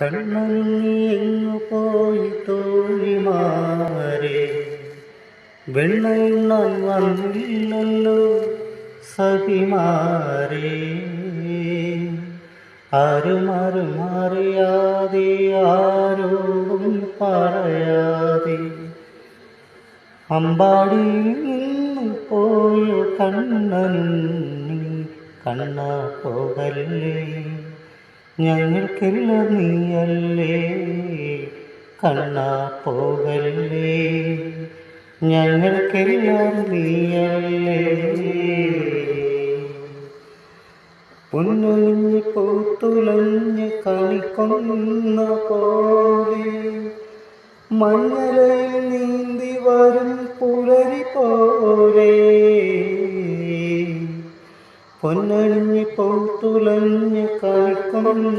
കണ്ണുണ്ണി പോയി തോഴിമാരെ വെണ്ണയുണ്ണാൻ വന്നില്ലല്ലോ സഖിമാരെ. ആരും ആരും അറിയാതെ ആരോടും പറയാതെ. നിന്ന് പോയ കണ്ണൻ കണ്ണ പോകല്ലേ. ഞങ്ങൾക്കെല്ലാം നീയല്ലേ? കണ്ണാ പോകല്ലേ ഞങ്ങൾക്കെല്ലാം നീയല്ലേ? പൊന്നൊഴിഞ്ഞ് പൂത്തുലഞ്ഞ് കണിക്കൊന്ന പോലെ മഞ്ഞലയിൽ നീന്തി വരും പുലരി പോലെ പൊന്നണിഞ്ഞ് പൂത്തുലഞ്ഞ് കണിക്കൊന്ന